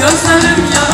Gözlerim yar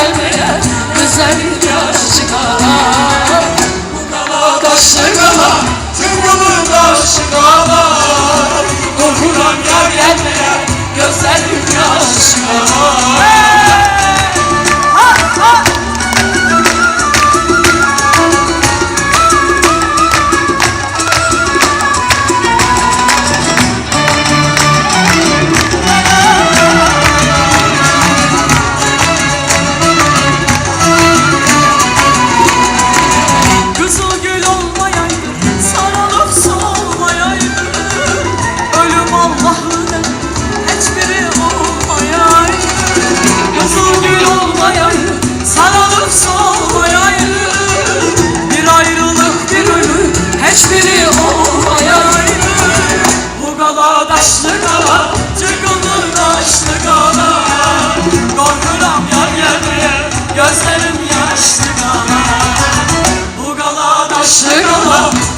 gelmeye Güzel yaş çıkar Bu kala taşlar Taşlı gala Bu gala taşlı